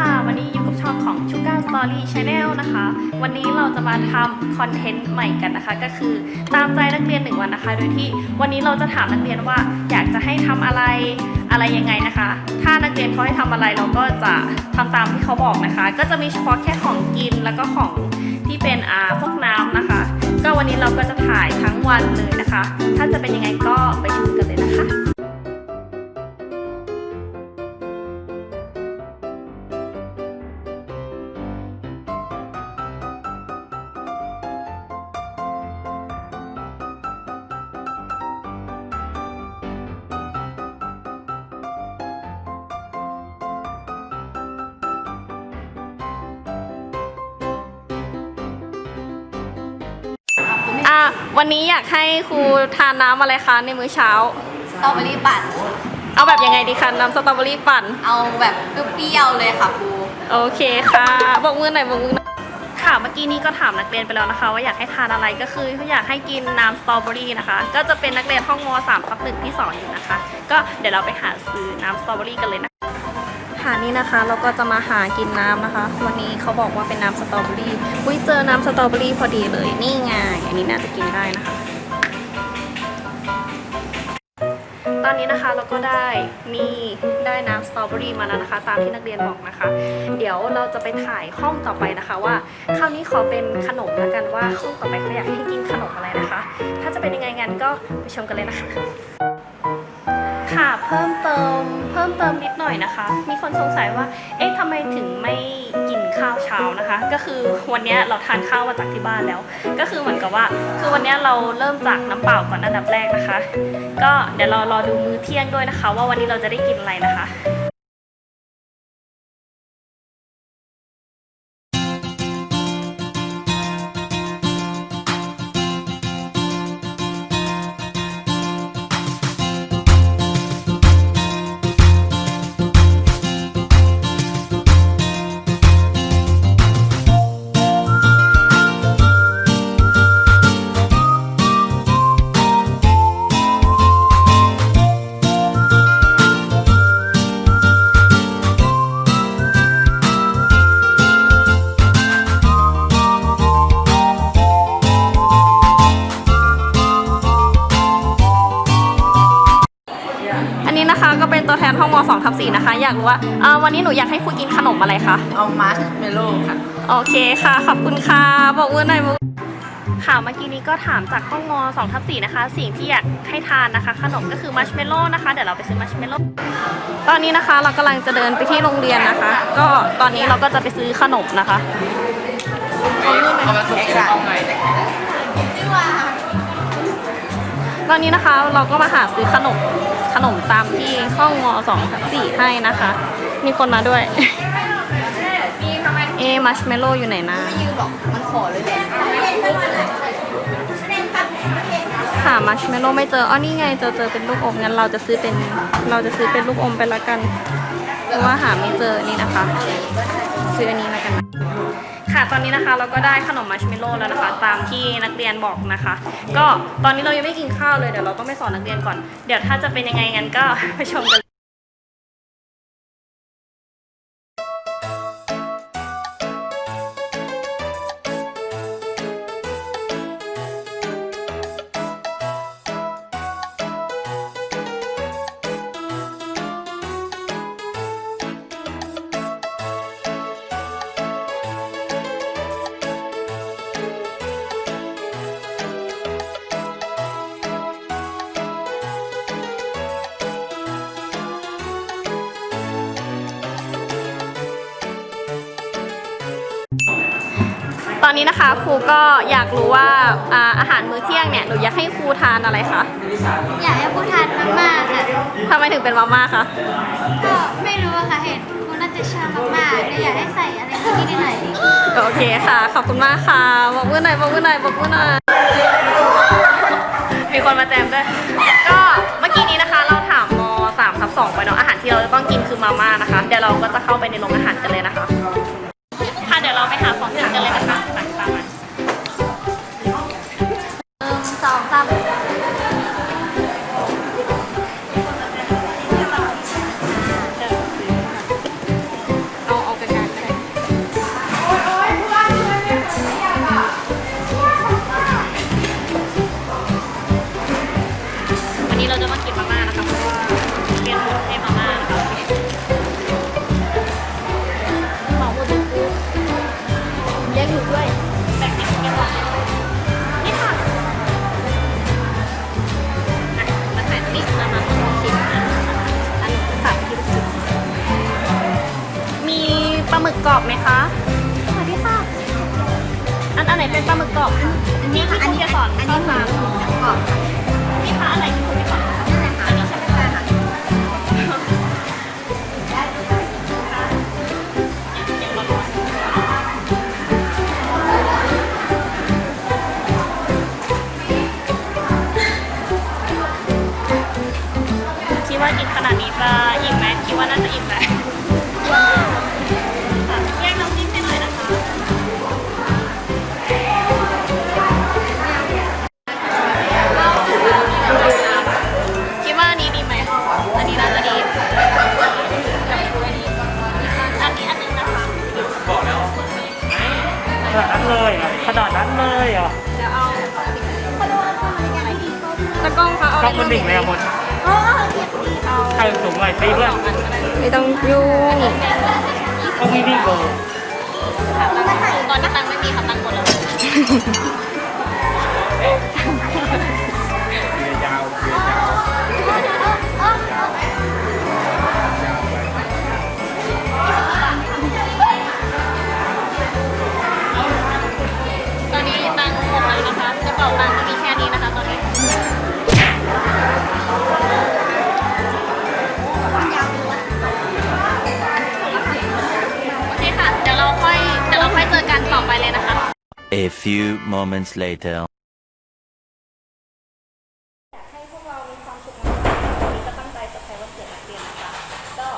วัสดีค่ะ วันนี้อยู่กับช่องของ Sugar Story Channel นะคะ วันนี้เราจะมาทำคอนเทนต์ใหม่กันนะคะ ก็คือตามใจนักเรียนหนึ่งวันนะคะ โดยที่วันนี้เราจะถามนักเรียนว่าอยากจะให้ทำอะไรอะไรยังไงนะคะ ถ้านักเรียนเขาให้ทำอะไรเราก็จะทำตามที่เขาบอกนะคะ ก็จะมีเฉพาะแค่ของกินแล้วก็ของที่เป็นอ่าพวกน้ำนะคะ ก็วันนี้เราก็จะถ่ายทั้งวันเลยนะคะ ถ้าจะเป็นยังไงก็ วันนี้อยากให้ครูทานน้ำอะไรคะในมื้อเช้า สตรอเบอรี่ปั่น เอาแบบยังไงดีคะน้ำสตรอเบอรี่ปั่น เอาแบบเปรี้ยวๆเลยค่ะครู โอเคค่ะบอกมือหน่อยบอกมือหน่อยค่ะเมื่อกี้นี้ก็ถามนักเรียนไปแล้วนะคะ ว่าอยากให้ทานอะไรก็คืออยากให้กินน้ำสตรอเบอรี่นะคะ ก็จะเป็นนักเรียนห้องม 3 ทับหนึ่งที่สอนอยู่นะคะ ก็เดี๋ยวเราไปหาซื้อน้ำสตรอเบอรี่กันเลยนะ หานี่นะคะ เราก็จะมาหากินน้ำนะคะ วันนี้เขาบอกว่าเป็นน้ำสตรอเบอรี่อุ้ยเจอน้ำสตรอเบอรี่พอดีเลยนี่ไงอันนี้น่าจะกินได้นะคะ ตอนนี้นะคะเราก็ได้นี่ได้น้ำสตรอเบอรี่มาแล้วนะคะ ตามที่นักเรียนบอกนะคะ เดี๋ยวเราจะไปถ่ายห้องต่อไปนะคะว่าคราวนี้ขอเป็นขนมแล้วกันว่าห้องต่อไปเขาอยากให้กินขนมอะไรนะคะ ถ้าจะเป็นยังไงงั้นก็ไปชมกันเลยนะคะ ค่ะเพิ่มเติม พิ่มเติมนิดหน่อยนะคะ มีคนสงสัยว่า เอ๊ะทำไมถึงไม่กินข้าวเช้านะคะ ก็คือวันนี้เราทานข้าวมาจากที่บ้านแล้ว ก็คือเหมือนกับว่า คือวันนี้เราเริ่มจากน้ำเปล่าก่อนอันดับแรกนะคะ ก็เดี๋ยวเรารอดูมื้อเที่ยงด้วยนะคะ ว่าวันนี้เราจะได้กินอะไรนะคะ ห้องม2ทับ4นะคะ อยากรู้ว่าอ่าวันนี้หนูอยากให้ครูกินขนมอะไรคะเอามาร์ชเมลโล่ค่ะ โอเคค่ะ ขอบคุณค่ะบอกมือหน่อยบอกค่ะเมื่อกี้นี้ก็ถามจากห้องม2ทับ4นะคะ สิ่งที่อยากให้ทานนะคะ ขนมก็คือมัชเมลโล่นะคะ เดี๋ยวเราไปซื้อมัชเมลโล่ตอนนี้นะคะเรากำลังจะเดินไปที่โรงเรียนนะคะ ก็ตอนนี้เราก็จะไปซื้อขนมนะคะเอามือหน่อยตอนนี้นะคะเราก็มาหาซื้อขนม ขนมตามที่ห้องม2ทับ4ให้นะคะ มีคนมาด้วย เอ๊มัชเมลโล่อยู่ไหนนะยืนบอกมันขอเลยแหละหามัชเมลโล่ไม่เจออ๋อนี่ไงเจอเจอเป็นลูกอมงั้นเราจะซื้อเป็นเราจะซื้อเป็นลูกอมไปละกัน เพราะว่าหาไม่เจอนี่นะคะซื้ออันนี้มากันค่ะตอนนี้นะคะเราก็ได้ขนมมัชเมลโล่แล้วนะคะ ตามที่นักเรียนบอกนะคะ ก็ตอนนี้เรายังไม่กินข้าวเลยเดี๋ยวเราต้องไปสอนนักเรียนก่อน เดี๋ยวถ้าจะเป็นยังไงงั้นก็ไปชมกัน อนนี้นะคะครูก็อยากรู้ว่าอ่าอาหารมื้อเที่ยงเนี่ยหนูอยากให้ครูทานอะไรคะอยากให้ผู้ทานมาม่าค่ะ ทำไมถึงเป็นมาม่าคะก็ไม่รู้อะค่ะเห็นคุณน่าจะชอบมาม่าเลยอยากให้ใส่อะไรนิดๆหน่อยโอเคค่ะ ขอบคุณมากค่ะบอกมือหน่อยบอกมือหน่อยบอกมือหน่อยมีคนมาแจมด้วยก็เมื่อกี้นี้นะคะ เราถามม3ทับ2ไปเนาะอาหารที่เราจะต้องกินคือมาม่านะคะ เดี๋ยวเราก็จะเข้าไปในโรงอาหารกันเลยนะคะค่ะ กรอบไหมคะสวัสดีค่ะ อันอันไหนเป็นปลาหมึกกรอบคะนี่ค่ะอันนี้สอนอันข้นี้อหมูสามกรอบนี่ค่ะอันไหนที่คุณไม่สอนคะนั่นแหละค่ะอันนี้ใช่ไหมคะคิดว่ากินขนาดนี้จะอิ่มไหมคิดว่าน่าจะอิ่มไหมค่ะ เลยเหรอขนาดนั้นเลยเหรอตะกล้องคะเอาชอบคนหนึ่งเลยอะคนใครสูงหน่อยตีเพื่อนไม่ต้องยุ่งต้องมีวิ่งโกตอนนี้ตังค์ไม่มีค่ะตังค์หมดแล้ว few moments later. ให้พวกเรามีความสุขมากๆวันนี้ก็ตั้งใจจะใช้วันเกิดนักเรียนนะคะก็